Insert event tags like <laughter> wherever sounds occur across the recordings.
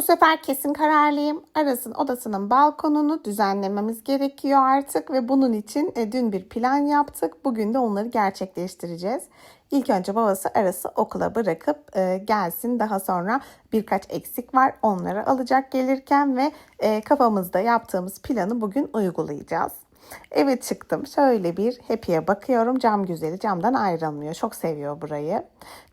Bu sefer kesin kararlıyım. Aras'ın odasının balkonunu düzenlememiz gerekiyor artık ve bunun için e, dün bir plan yaptık. Bugün de onları gerçekleştireceğiz. İlk önce babası Aras'ı okula bırakıp e, gelsin. Daha sonra birkaç eksik var. Onları alacak gelirken ve e, kafamızda yaptığımız planı bugün uygulayacağız. Eve çıktım. Şöyle bir Happy'ye bakıyorum. Cam güzeli camdan ayrılmıyor. Çok seviyor burayı.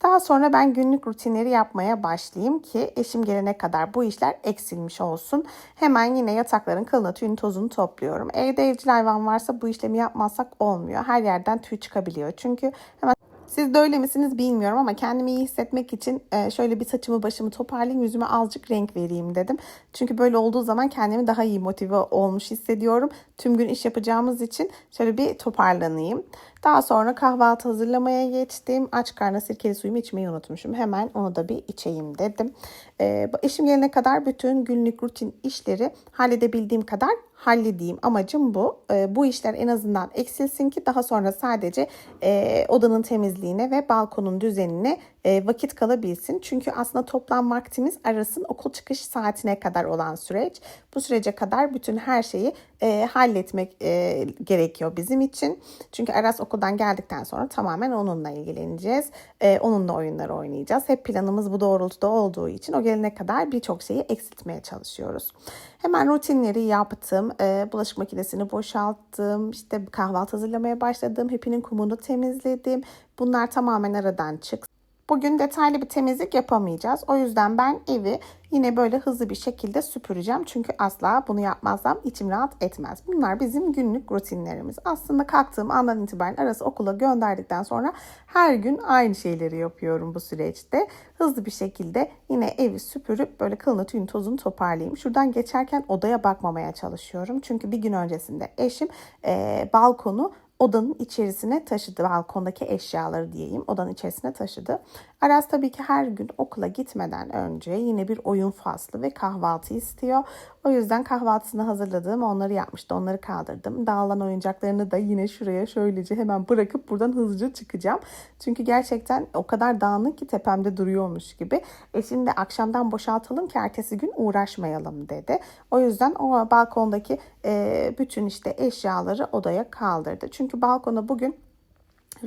Daha sonra ben günlük rutinleri yapmaya başlayayım ki eşim gelene kadar bu işler eksilmiş olsun. Hemen yine yatakların kılını, tüyünü, tozunu topluyorum. Evde evcil hayvan varsa bu işlemi yapmazsak olmuyor. Her yerden tüy çıkabiliyor. Çünkü hemen siz de öyle misiniz bilmiyorum ama kendimi iyi hissetmek için e, şöyle bir saçımı başımı toparlayayım yüzüme azıcık renk vereyim dedim. Çünkü böyle olduğu zaman kendimi daha iyi motive olmuş hissediyorum. Tüm gün iş yapacağımız için şöyle bir toparlanayım. Daha sonra kahvaltı hazırlamaya geçtim. Aç karnına sirkeli suyumu içmeyi unutmuşum. Hemen onu da bir içeyim dedim. Ee, eşim gelene kadar bütün günlük rutin işleri halledebildiğim kadar halledeyim. Amacım bu. Ee, bu işler en azından eksilsin ki daha sonra sadece e, odanın temizliğine ve balkonun düzenine e, vakit kalabilsin. Çünkü aslında toplam vaktimiz arasın okul çıkış saatine kadar olan süreç. Bu sürece kadar bütün her şeyi e, halletmek e, gerekiyor bizim için. Çünkü Aras okuldan geldikten sonra tamamen onunla ilgileneceğiz. E, onunla oyunlar oynayacağız. Hep planımız bu doğrultuda olduğu için o gelene kadar birçok şeyi eksiltmeye çalışıyoruz. Hemen rutinleri yaptım. E, bulaşık makinesini boşalttım. İşte kahvaltı hazırlamaya başladım. Hepinin kumunu temizledim. Bunlar tamamen aradan çıksın. Bugün detaylı bir temizlik yapamayacağız. O yüzden ben evi yine böyle hızlı bir şekilde süpüreceğim. Çünkü asla bunu yapmazsam içim rahat etmez. Bunlar bizim günlük rutinlerimiz. Aslında kalktığım andan itibaren arası okula gönderdikten sonra her gün aynı şeyleri yapıyorum bu süreçte. Hızlı bir şekilde yine evi süpürüp böyle kılını tüyünü tozunu toparlayayım. Şuradan geçerken odaya bakmamaya çalışıyorum. Çünkü bir gün öncesinde eşim e, balkonu odanın içerisine taşıdı. Balkondaki eşyaları diyeyim odanın içerisine taşıdı. Aras tabii ki her gün okula gitmeden önce yine bir oyun faslı ve kahvaltı istiyor. O yüzden kahvaltısını hazırladığım onları yapmıştı. Onları kaldırdım. Dağılan oyuncaklarını da yine şuraya şöylece hemen bırakıp buradan hızlıca çıkacağım. Çünkü gerçekten o kadar dağınık ki tepemde duruyormuş gibi. E şimdi akşamdan boşaltalım ki ertesi gün uğraşmayalım dedi. O yüzden o balkondaki e, bütün işte eşyaları odaya kaldırdı. Çünkü balkona bugün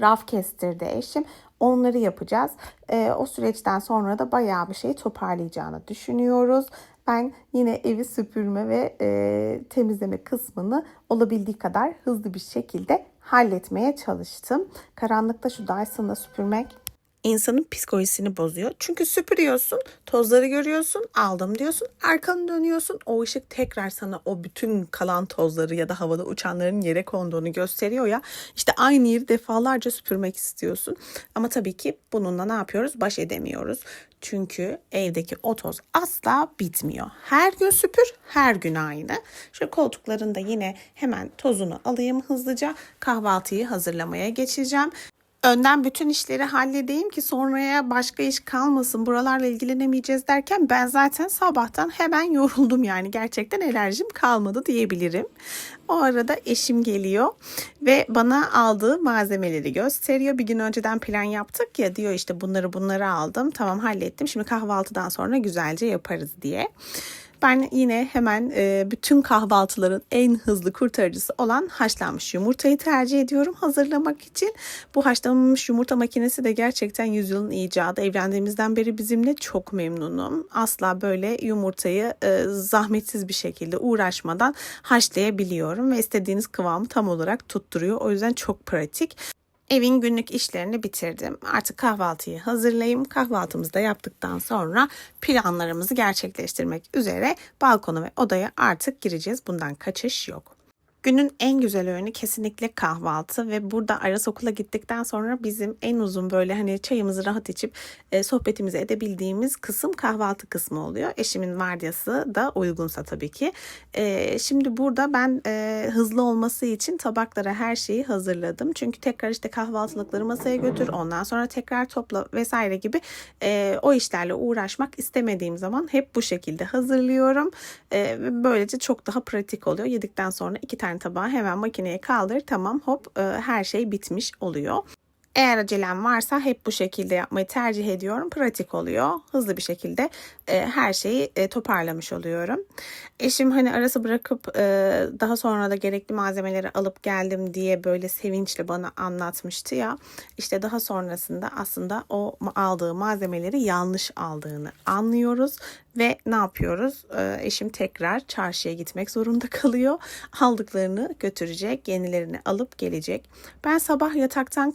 raf kestirdi eşim. Onları yapacağız. E, o süreçten sonra da bayağı bir şey toparlayacağını düşünüyoruz. Ben yine evi süpürme ve e, temizleme kısmını olabildiği kadar hızlı bir şekilde halletmeye çalıştım. Karanlıkta şu Dyson'la süpürmek insanın psikolojisini bozuyor. Çünkü süpürüyorsun, tozları görüyorsun, aldım diyorsun, arkanı dönüyorsun. O ışık tekrar sana o bütün kalan tozları ya da havada uçanların yere konduğunu gösteriyor ya. İşte aynı yeri defalarca süpürmek istiyorsun. Ama tabii ki bununla ne yapıyoruz? Baş edemiyoruz. Çünkü evdeki o toz asla bitmiyor. Her gün süpür, her gün aynı. Şu koltukların da yine hemen tozunu alayım hızlıca. Kahvaltıyı hazırlamaya geçeceğim. Önden bütün işleri halledeyim ki sonraya başka iş kalmasın buralarla ilgilenemeyeceğiz derken ben zaten sabahtan hemen yoruldum yani gerçekten enerjim kalmadı diyebilirim. O arada eşim geliyor ve bana aldığı malzemeleri gösteriyor. Bir gün önceden plan yaptık ya diyor işte bunları bunları aldım tamam hallettim şimdi kahvaltıdan sonra güzelce yaparız diye. Ben yine hemen e, bütün kahvaltıların en hızlı kurtarıcısı olan haşlanmış yumurtayı tercih ediyorum hazırlamak için. Bu haşlanmış yumurta makinesi de gerçekten yüzyılın icadı. Evlendiğimizden beri bizimle çok memnunum. Asla böyle yumurtayı e, zahmetsiz bir şekilde uğraşmadan haşlayabiliyorum ve istediğiniz kıvamı tam olarak tutturuyor. O yüzden çok pratik. Evin günlük işlerini bitirdim. Artık kahvaltıyı hazırlayayım. Kahvaltımızı da yaptıktan sonra planlarımızı gerçekleştirmek üzere balkona ve odaya artık gireceğiz. Bundan kaçış yok. Günün en güzel öğünü kesinlikle kahvaltı ve burada Aras okula gittikten sonra bizim en uzun böyle hani çayımızı rahat içip e, sohbetimizi edebildiğimiz kısım kahvaltı kısmı oluyor. Eşimin vardiyası da uygunsa tabii ki. E, şimdi burada ben e, hızlı olması için tabaklara her şeyi hazırladım. Çünkü tekrar işte kahvaltılıkları masaya götür ondan sonra tekrar topla vesaire gibi e, o işlerle uğraşmak istemediğim zaman hep bu şekilde hazırlıyorum. E, böylece çok daha pratik oluyor. Yedikten sonra iki tane tane tabağı hemen makineye kaldır. Tamam hop e, her şey bitmiş oluyor. Eğer acelem varsa hep bu şekilde yapmayı tercih ediyorum. Pratik oluyor. Hızlı bir şekilde e, her şeyi e, toparlamış oluyorum. Eşim hani arası bırakıp e, daha sonra da gerekli malzemeleri alıp geldim diye böyle sevinçle bana anlatmıştı ya. İşte daha sonrasında aslında o aldığı malzemeleri yanlış aldığını anlıyoruz ve ne yapıyoruz? Ee, eşim tekrar çarşıya gitmek zorunda <laughs> kalıyor. Aldıklarını götürecek, yenilerini alıp gelecek. Ben sabah yataktan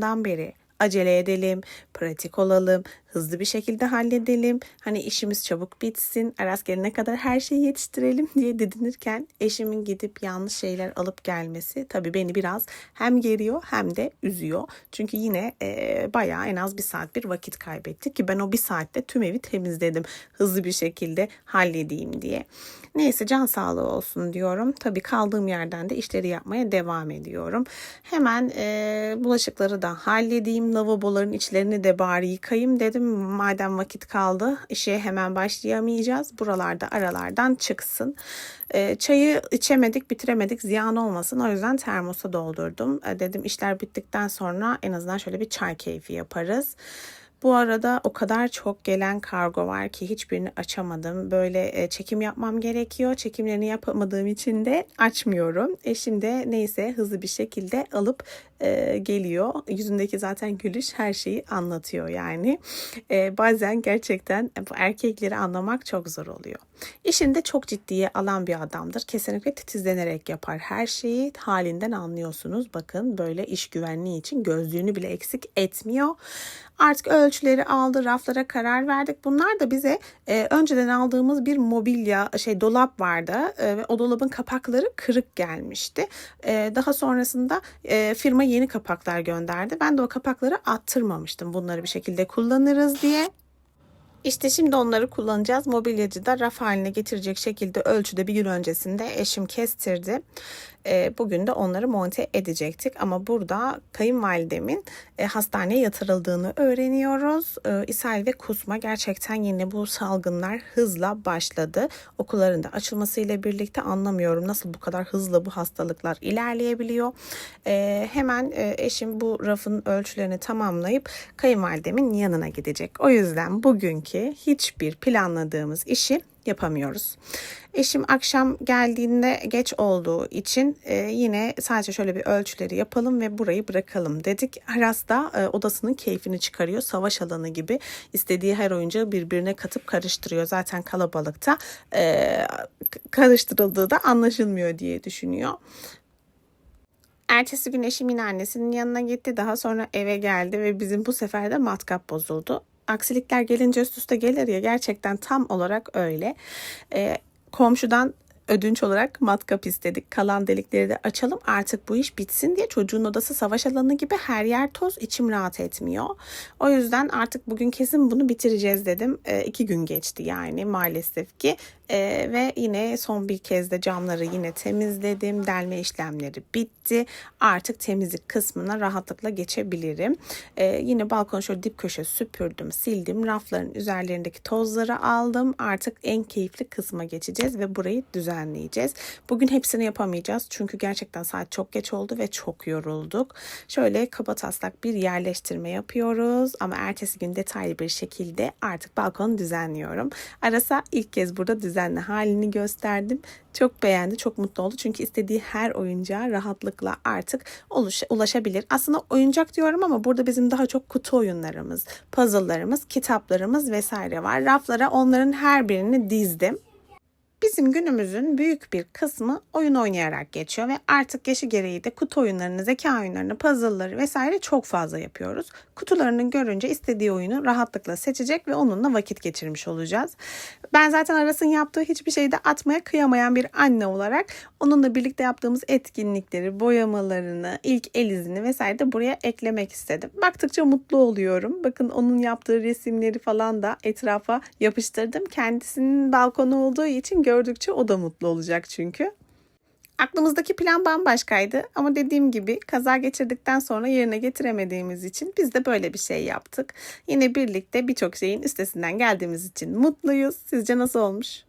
kalktığımdan beri acele edelim, pratik olalım, hızlı bir şekilde halledelim. Hani işimiz çabuk bitsin, Aras gelene kadar her şeyi yetiştirelim <laughs> diye didinirken eşimin gidip yanlış şeyler alıp gelmesi tabii beni biraz hem geriyor hem de üzüyor. Çünkü yine e, bayağı en az bir saat bir vakit kaybettik ki ben o bir saatte tüm evi temizledim hızlı bir şekilde halledeyim diye. Neyse can sağlığı olsun diyorum. Tabii kaldığım yerden de işleri yapmaya devam ediyorum. Hemen e, bulaşıkları da halledeyim. Lavaboların içlerini de bari yıkayayım dedim. Madem vakit kaldı işe hemen başlayamayacağız. Buralarda aralardan çıksın. E, çayı içemedik bitiremedik ziyan olmasın. O yüzden termosa doldurdum. E, dedim işler bittikten sonra en azından şöyle bir çay keyfi yaparız. Bu arada o kadar çok gelen kargo var ki hiçbirini açamadım. Böyle e, çekim yapmam gerekiyor. Çekimlerini yapamadığım için de açmıyorum. Eşim de neyse hızlı bir şekilde alıp e, geliyor. Yüzündeki zaten gülüş her şeyi anlatıyor yani. E, bazen gerçekten bu erkekleri anlamak çok zor oluyor. İşinde çok ciddiye alan bir adamdır. Kesinlikle titizlenerek yapar her şeyi. Halinden anlıyorsunuz. Bakın böyle iş güvenliği için gözlüğünü bile eksik etmiyor. Artık ölçüleri aldı, raflara karar verdik. Bunlar da bize e, önceden aldığımız bir mobilya şey dolap vardı e, ve o dolabın kapakları kırık gelmişti. E, daha sonrasında e, firma yeni kapaklar gönderdi. Ben de o kapakları attırmamıştım. Bunları bir şekilde kullanırız diye. İşte şimdi onları kullanacağız. Mobilyacı da raf haline getirecek şekilde ölçüde bir gün öncesinde eşim kestirdi. E, bugün de onları monte edecektik. Ama burada kayınvalidemin e, hastaneye yatırıldığını öğreniyoruz. E, ishal ve kusma gerçekten yine bu salgınlar hızla başladı. Okulların da açılmasıyla birlikte anlamıyorum nasıl bu kadar hızlı bu hastalıklar ilerleyebiliyor. E, hemen e, eşim bu rafın ölçülerini tamamlayıp kayınvalidemin yanına gidecek. O yüzden bugünkü hiçbir planladığımız işi yapamıyoruz. Eşim akşam geldiğinde geç olduğu için e, yine sadece şöyle bir ölçüleri yapalım ve burayı bırakalım dedik. Aras da e, odasının keyfini çıkarıyor. Savaş alanı gibi istediği her oyuncağı birbirine katıp karıştırıyor. Zaten kalabalıkta e, karıştırıldığı da anlaşılmıyor diye düşünüyor. Ertesi gün eşim yine annesinin yanına gitti. Daha sonra eve geldi ve bizim bu sefer de matkap bozuldu aksilikler gelince üst üste gelir ya gerçekten tam olarak öyle. E, komşudan ödünç olarak matkap istedik. Kalan delikleri de açalım artık bu iş bitsin diye çocuğun odası savaş alanı gibi her yer toz içim rahat etmiyor. O yüzden artık bugün kesin bunu bitireceğiz dedim. E, iki gün geçti yani maalesef ki ee, ve yine son bir kez de camları yine temizledim. Delme işlemleri bitti. Artık temizlik kısmına rahatlıkla geçebilirim. Ee, yine balkonu şöyle dip köşe süpürdüm, sildim. Rafların üzerlerindeki tozları aldım. Artık en keyifli kısma geçeceğiz ve burayı düzenleyeceğiz. Bugün hepsini yapamayacağız. Çünkü gerçekten saat çok geç oldu ve çok yorulduk. Şöyle kaba taslak bir yerleştirme yapıyoruz. Ama ertesi gün detaylı bir şekilde artık balkonu düzenliyorum. Arasa ilk kez burada düzen düzenli halini gösterdim. Çok beğendi, çok mutlu oldu. Çünkü istediği her oyuncağa rahatlıkla artık ulaşabilir. Aslında oyuncak diyorum ama burada bizim daha çok kutu oyunlarımız, puzzle'larımız, kitaplarımız vesaire var. Raflara onların her birini dizdim. Bizim günümüzün büyük bir kısmı oyun oynayarak geçiyor ve artık yaşı gereği de kutu oyunlarını, zeka oyunlarını, puzzle'ları vesaire çok fazla yapıyoruz. Kutularını görünce istediği oyunu rahatlıkla seçecek ve onunla vakit geçirmiş olacağız. Ben zaten Aras'ın yaptığı hiçbir şeyi de atmaya kıyamayan bir anne olarak onunla birlikte yaptığımız etkinlikleri, boyamalarını, ilk el izini vesaire de buraya eklemek istedim. Baktıkça mutlu oluyorum. Bakın onun yaptığı resimleri falan da etrafa yapıştırdım. Kendisinin balkonu olduğu için gördükçe o da mutlu olacak çünkü. Aklımızdaki plan bambaşkaydı ama dediğim gibi kaza geçirdikten sonra yerine getiremediğimiz için biz de böyle bir şey yaptık. Yine birlikte birçok şeyin üstesinden geldiğimiz için mutluyuz. Sizce nasıl olmuş?